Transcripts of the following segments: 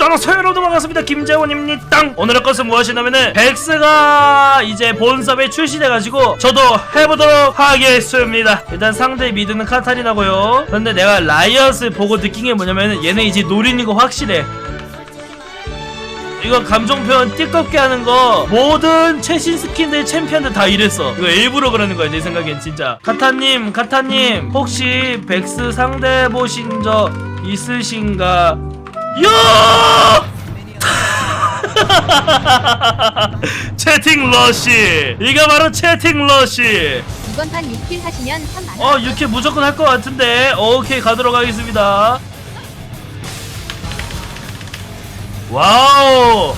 안녕하세요 여러분 반갑습니다. 김재원입니다. 오늘의 것은 무엇이냐면은 백스가 이제 본섭에 출시돼가지고 저도 해보도록 하겠습니다. 일단 상대 미드는 카타리나고요. 근데 내가 라이엇을 보고 느낀 게 뭐냐면은 얘네 이제 노리는 거 확실해. 이거 감정 표현 띠껍게 하는 거 모든 최신 스킨들 챔피언들 다 이랬어. 이거 일부러 그러는 거야 내 생각엔 진짜. 카타님 카타님 혹시 백스 상대 보신 적 있으신가 야 채팅 러시. 이거 바로 채팅 러시. 이번 판 6킬 하시면 3만원 어 6킬 무조건 할 것 같은데. 오케이 가도록 하겠습니다. 와우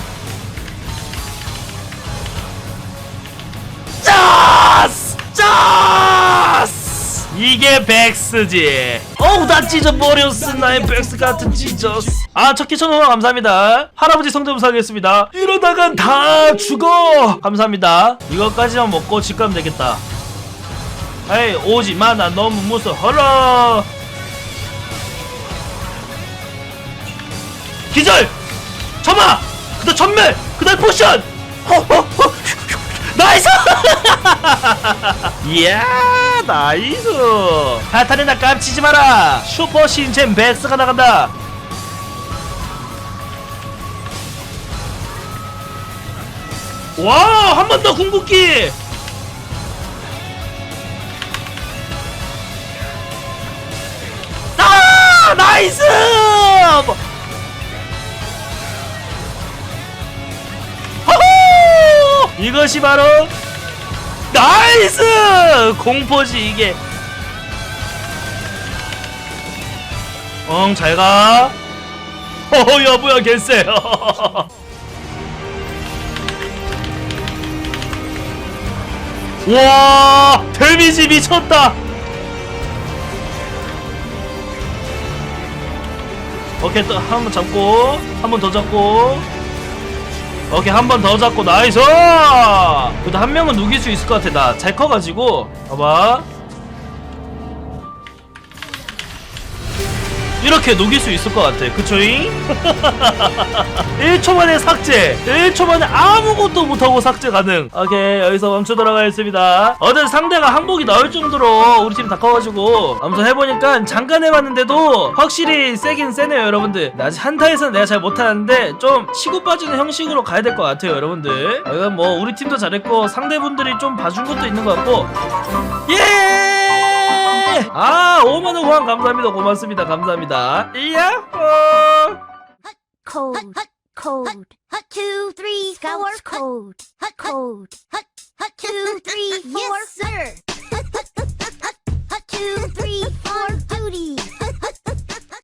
이게 백스지. 어우 나 찢어버렸어. 나의 백스 같은 찢었어 아 첫키 천원 감사합니다. 할아버지 성대모사 하겠습니다. 이러다간 다 죽어. 감사합니다. 이거까지만 먹고 집 가면 되겠다. 에이 오지마 나. 너무 무서워라. 기절! 점화! 그다음 전멸! 그다음 포션! 허허허. 나이스 이야 나이스. 카타리나 깜치지 마라. 슈퍼 신젠 베스가 나간다. 와 한 번 더 궁극기. 아 나이스! 호호 이것이 바로 나이스! 공포지 이게. 엉 잘가. 허허 여보야 개쎄. 와 데미지 미쳤다. 오케이 또 한 번 잡고 한 번 더 잡고 오케이 한 번 더 잡고 나이스! 그래도 한 명은 누길 수 있을 것 같아. 나 잘 커가지고. 봐봐 이렇게 녹일 수 있을 것 같아. 그초잉? 1초 만에 삭제. 1초 만에 아무것도 못하고 삭제 가능. 오케이 여기서 멈추도록 하겠습니다. 어제 상대가 항복이 나올 정도로 우리 팀 다 커가지고. 아무튼 해보니까 잠깐 해봤는데도 확실히 세긴 세네요 여러분들. 아직 한타에서는 내가 잘 못하는데 좀 치고 빠지는 형식으로 가야 될 것 같아요 여러분들. 어, 이건 뭐 우리 팀도 잘했고 상대분들이 좀 봐준 것도 있는 것 같고. 예! 아 5만원 후원 감사합니다 고맙습니다 감사합니다 야호 code, code, two, three, scouts code, code, two, three, yes sir,